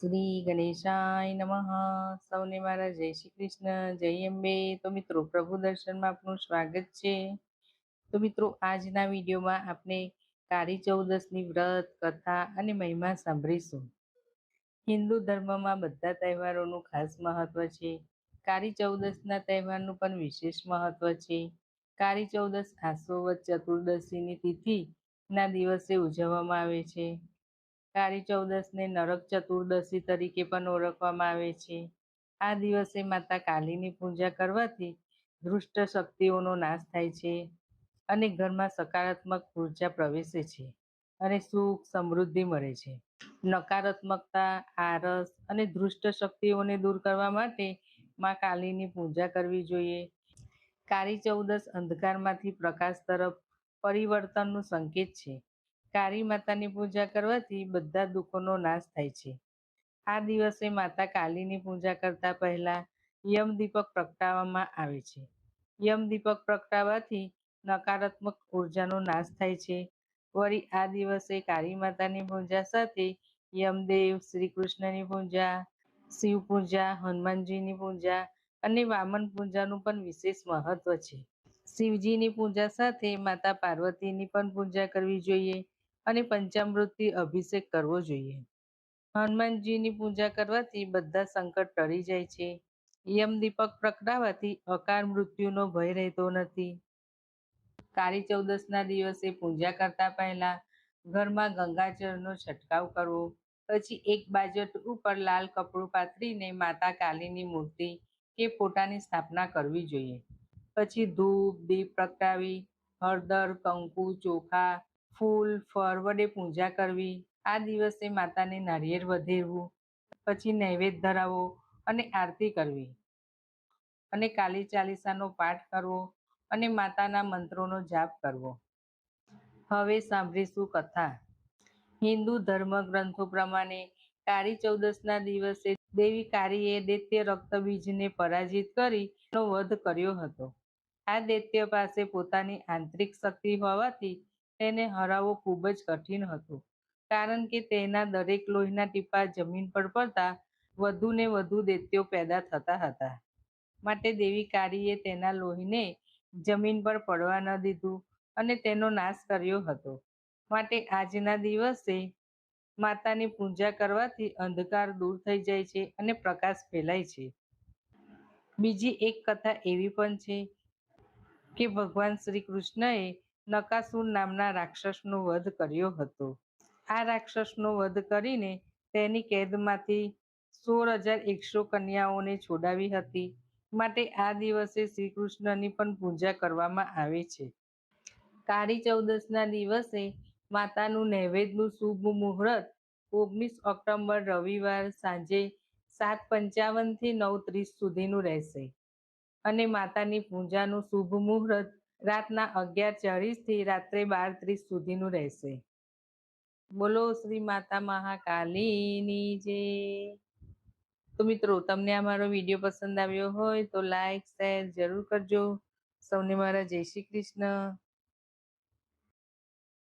શ્રી ગણેશાય નમઃ. સૌને મારા જય શ્રી કૃષ્ણ. જય અંબે. તો મિત્રો, પ્રભુ દર્શનમાં આપનું સ્વાગત છે. તો મિત્રો, આજના વિડીયોમાં આપણે કાળી ચૌદસની વ્રત, કથા અને મહિમા સાંભળીશું. હિન્દુ ધર્મમાં બધા તહેવારોનું ખાસ મહત્વ છે. કાળી ચૌદસના તહેવારનું પણ વિશેષ મહત્વ છે. કાળી ચૌદસ આસોવત ચતુર્દશીની તિથિના દિવસે ઉજવવામાં આવે છે. કાળી ચૌદસને નરક ચતુર્દશી તરીકે પણ ઓળખવામાં આવે છે. આ દિવસે માતા કાલીની પૂજા કરવાથી દુષ્ટ શક્તિઓનો નાશ થાય છે અને ઘરમાં સકારાત્મક ઊર્જા પ્રવેશે છે અને સુખ સમૃદ્ધિ મળે છે. નકારાત્મકતા આરસ અને દુષ્ટ શક્તિઓને દૂર કરવા માટે માં કાલીની પૂજા કરવી જોઈએ. કાળી ચૌદસ અંધકારમાંથી પ્રકાશ તરફ પરિવર્તનનું સંકેત છે. કાળી માતાની પૂજા કરવાથી બધા દુઃખોનો નાશ થાય છે. આ દિવસે માતા કાલીની પૂજા કરતા પહેલા યમ દીપક પ્રગટાવવામાં આવે છે. યમ દીપક પ્રગટાવવાથી નકારાત્મક ઉર્જાનો નાશ થાય છે. વળી આ દિવસે કાળી માતાની પૂજા સાથે યમદેવ શ્રી કૃષ્ણની પૂજા, શિવ પૂજા, હનુમાનજીની પૂજા અને વામન પૂજાનું પણ વિશેષ મહત્વ છે. શિવજીની પૂજા સાથે માતા પાર્વતીની પણ પૂજા કરવી જોઈએ. અને પંચામૃતથી અભિષેક કરવો જોઈએ. હનુમાનજીની પૂજા કરવાથી બધા સંકટ ટળી જાય છે. યમ દીપક પ્રગટાવવાથી અકાળ મૃત્યુનો ભય રહેતો નથી. કાળી ચૌદસના દિવસે પૂજા કરતા પહેલા ઘરમાં ગંગાજળનો છંટકાવ કરવો, પછી એક બાજટ ઉપર લાલ કપડું પાથરીને માતા કાલીની મૂર્તિ કે ફોટાની સ્થાપના કરવી જોઈએ. પછી ધૂપ, દીપ પ્રગટાવી, હળદર, કંકુ, ચોખા ફૂલ, ફળ વડે પૂજા કરવી, આ દિવસે માતાને નારિયેળ વધેરવું પછી નૈવેદ્ય ધરાવો અને આરતી કરવી. અને કાલી ચાલીસાનો પાઠ કરવો અને માતાના મંત્રોનો જાપ કરવો. હવે સાંભળીશું કથા. હિન્દુ ધર્મ ગ્રંથો પ્રમાણે કાળી ચૌદસના દિવસે દેવી કાળીએ દૈત્ય રક્તબીજને પરાજિત કરી નો વધ કર્યો હતો. આ દૈત્ય પાસે પોતાની આંતરિક શક્તિ હોવાથી તેને હરાવવો ખૂબ જ કઠિન હતું. કારણ કે તેના દરેક લોહીના ટીપા જમીન પર પડતા વધુ ને વધુ દૈત્યો પેદા થતા હતા. માટે દેવી કાળીએ તેના લોહીને જમીન પર પડવા ન દીધું અને તેનો નાશ કર્યો હતો. માટે આજના દિવસે માતાની પૂજા કરવાથી અંધકાર દૂર થઈ જાય છે અને પ્રકાશ ફેલાય છે. બીજી એક કથા એવી પણ છે કે ભગવાન શ્રી કૃષ્ણએ નકાસુર નામના રાક્ષસનો વધ કર્યો હતો. આ રાક્ષસનો વધ કરીને તેની કેદમાંથી સોળ હજાર એકસો કન્યાઓને છોડાવી હતી. માટે આ દિવસે શ્રી કૃષ્ણની પણ પૂજા કરવામાં આવે છે. કાળી ચૌદસના દિવસે માતાનું નૈવેદ્યનું શુભ મુહૂર્ત ઓગણીસ ઓક્ટોબર રવિવાર સાંજે સાત પંચાવનથી નવ ત્રીસ સુધીનું રહેશે. અને માતાની પૂજાનું શુભ મુહૂર્ત રાતના અગિયાર ચાળીસથી રાત્રે બાર ત્રીસ સુધીનું રહેશે. બોલો શ્રી માતા મહાકાલીની જે. તો મિત્રો, તમને આ મારો વીડિયો પસંદ આવ્યો હોય તો લાઈક, શેર જરૂર કરજો. સૌને મારા જય શ્રી કૃષ્ણ.